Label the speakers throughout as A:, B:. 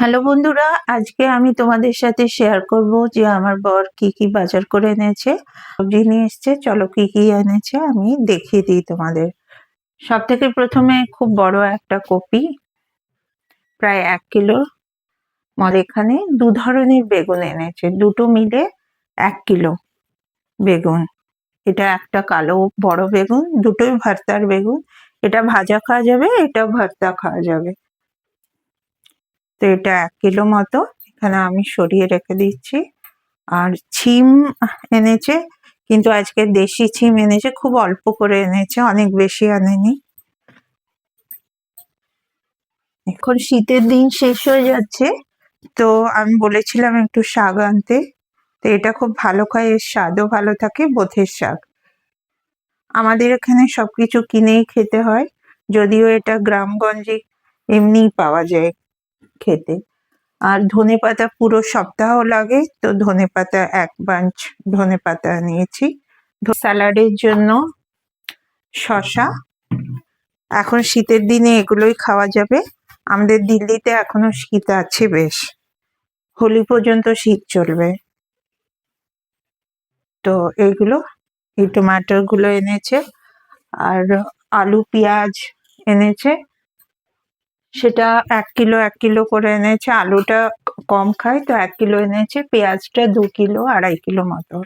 A: Hello বন্ধুরা, আজকে আমি তোমাদের সাথে শেয়ার করব যে আমার বর কি কি বাজার করে এনেছে, সবজি নিয়ে এসছে, চলো কি কি এনেছে আমি দেখিয়ে দিই তোমাদের। সব থেকে প্রথমে খুব বড় একটা কপি, প্রায় এক কিলো। আমার এখানে দু ধরনের বেগুন এনেছে, দুটো মিলে এক কিলো বেগুন। এটা একটা কালো বড় বেগুন, দুটোই ভর্তার বেগুন। এটা ভাজা খাওয়া যাবে এটা ভর্তা খাওয়া যাবে। তো এটা এক কিলো মতো। এখানে আমি সরিয়ে রেখে দিচ্ছি। আর ছিম এনেছে, কিন্তু আজকে দেশি ছিম এনেছে, খুব অল্প করে এনেছে, অনেক বেশি আনেনি। এখন শীতের দিন শেষ হয়ে যাচ্ছে, তো আমি বলেছিলাম একটু শাক আনতে। তো এটা খুব ভালো খায়, এর স্বাদও ভালো থাকে, বোথের শাক। আমাদের এখানে সবকিছু কিনেই খেতে হয়, যদিও এটা গ্রামগঞ্জে এমনিই পাওয়া যায়। খেতে। আর ধনে পাতা পুরো সপ্তাহ লাগে, তো ধনে পাতা এক বাঞ্চ ধনে পাতা নিয়েছি। স্যালাডের জন্য শশা এখন শীতের দিনে এগুলোই খাওয়া যাবে। আমাদের দিল্লিতে এখনও শীত আছে বেশ। হোলি পর্যন্ত শীত চলবে। তো এইগুলো, এই টমাটোরগুলো এনেছে। আর আলু পেঁয়াজ এনেছে। সেটা এক কিলো এক কিলো করে এনেছে। আলুটা কম খায়, তো এক কিলো এনেছে। পেঁয়াজটা দু কিলো, আড়াই কিলো মতো।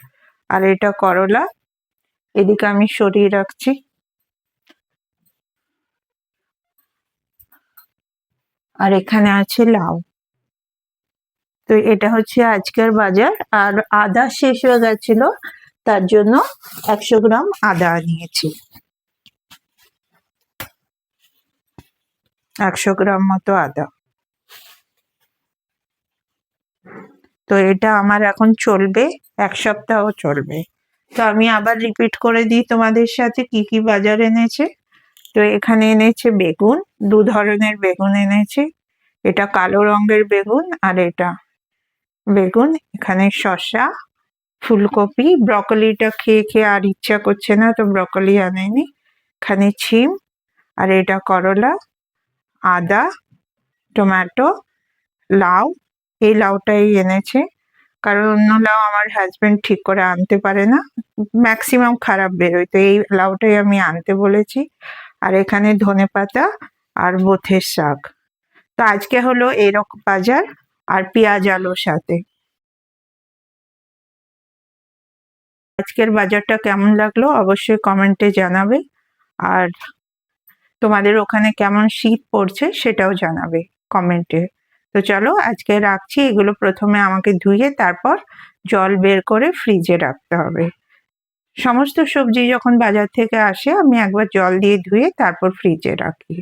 A: আর এটা করলা। এদিকে আমি সরিয়ে রাখছি। আর এখানে আছে লাউ। তো এটা হচ্ছে আজকের বাজার। আর আদা শেষ হয়ে গেছিল, তার জন্য একশো গ্রাম আদা নিয়েছি। একশো গ্রাম মতো আদা। তো এটা আমার এখন চলবে, এক সপ্তাহ চলবে। তো আমি আবার রিপিট করে দিই তোমাদের সাথে কি কি বাজার এনেছে। তো এখানে এনেছে বেগুন, দু ধরনের বেগুন এনেছে। এটা কালো রঙের বেগুন আর এটা বেগুন। এখানে শসা, ফুলকপি, ব্রকলিটা খেয়ে খেয়ে আর ইচ্ছা করছে না, তো ব্রকলি আনেনি। এখানে ছিম আর এটা করলা। আদা, টমেটো, লাউ, এই লাউটাই এনেছে। কারণ অন্য লাউ আমার হাজবেন্ড ঠিক করে আনতে পারে না। ম্যাক্সিমাম খারাপ বেরোয়। তো এই লাউটাই আমি আনতে বলেছি। আর এখানে ধনে পাতা আর বোথের শাক। তো আজকে হলো এরকম বাজার আর পেঁয়াজ আলুর সাথে। আজকের বাজারটা কেমন লাগল অবশ্যই কমেন্টে জানাবে। আর তোমাদের ওখানে কেমন শীত পড়ছে সেটাও জানাবে কমেন্টে। তো চলো আজকে রাখছি, এগুলো প্রথমে আমাকে ধুয়ে তারপর জল বের করে ফ্রিজে রাখতে হবে। সমস্ত সবজি যখন বাজার থেকে আসে, আমি একবার জল দিয়ে ধুয়ে তারপর ফ্রিজে রাখি।